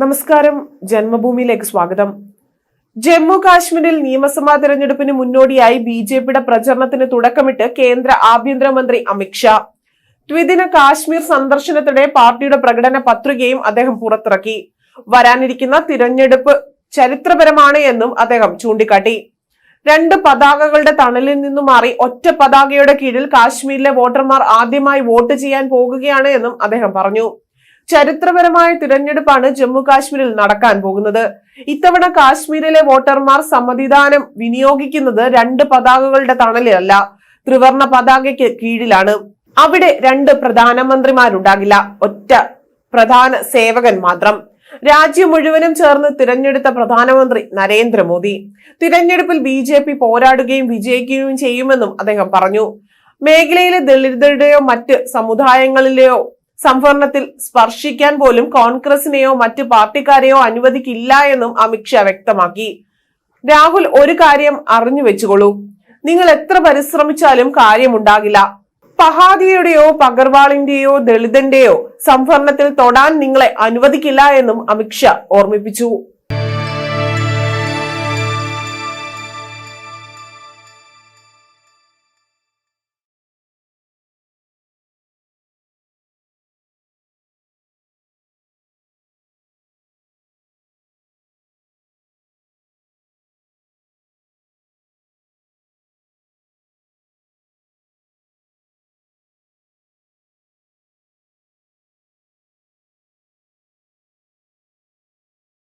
നമസ്കാരം. ജന്മഭൂമിയിലേക്ക് സ്വാഗതം. ജമ്മു കാശ്മീരിൽ നിയമസഭാ തെരഞ്ഞെടുപ്പിന് മുന്നോടിയായി ബി ജെ പിയുടെ പ്രചരണത്തിന് തുടക്കമിട്ട് കേന്ദ്ര ആഭ്യന്തരമന്ത്രി അമിത്ഷാ ദ്വിദിന കാശ്മീർ സന്ദർശനത്തിനിടെ പാർട്ടിയുടെ പ്രകടന പത്രികയും അദ്ദേഹം പുറത്തിറക്കി. വരാനിരിക്കുന്ന തിരഞ്ഞെടുപ്പ് ചരിത്രപരമാണ് എന്നും അദ്ദേഹം ചൂണ്ടിക്കാട്ടി. രണ്ട് പതാകകളുടെ തണലിൽ നിന്നും മാറി ഒറ്റ പതാകയുടെ കീഴിൽ കാശ്മീരിലെ വോട്ടർമാർ ആദ്യമായി വോട്ട് ചെയ്യാൻ പോകുകയാണ് എന്നും അദ്ദേഹം പറഞ്ഞു. ചരിത്രപരമായ തിരഞ്ഞെടുപ്പാണ് ജമ്മു കാശ്മീരിൽ നടക്കാൻ പോകുന്നത്. ഇത്തവണ കാശ്മീരിലെ വോട്ടർമാർ സമ്മതിദാനം വിനിയോഗിക്കുന്നത് രണ്ട് പതാകകളുടെ തണലിലല്ല ത്രിവർണ പതാകയ്ക്ക് കീഴിലാണ്. അവിടെ രണ്ട് പ്രധാനമന്ത്രിമാരുണ്ടാകില്ല. ഒറ്റ പ്രധാന സേവകൻ മാത്രം. രാജ്യം മുഴുവനും ചേർന്ന് തിരഞ്ഞെടുത്ത പ്രധാനമന്ത്രി നരേന്ദ്രമോദി. തിരഞ്ഞെടുപ്പിൽ ബി ജെ പി പോരാടുകയും വിജയിക്കുകയും ചെയ്യുമെന്നും അദ്ദേഹം പറഞ്ഞു. മേഖലയിലെ ദളിതരുടെയോ മറ്റ് സമുദായങ്ങളിലെയോ സംവരണത്തിൽ സ്പർശിക്കാൻ പോലും കോൺഗ്രസിനെയോ മറ്റ് പാർട്ടിക്കാരെയോ അനുവദിക്കില്ല എന്നും അമിത്ഷാ വ്യക്തമാക്കി. രാഹുൽ ഒരു കാര്യം അറിഞ്ഞു വെച്ചുകൊള്ളൂ. നിങ്ങൾ എത്ര പരിശ്രമിച്ചാലും കാര്യമുണ്ടാകില്ല. പഹാദിയുടെയോ പകർവാളിന്റെയോ ദളിതന്റെയോ സംവരണത്തിൽ തൊടാൻ നിങ്ങളെ അനുവദിക്കില്ല എന്നും അമിത്ഷാ ഓർമ്മിപ്പിച്ചു.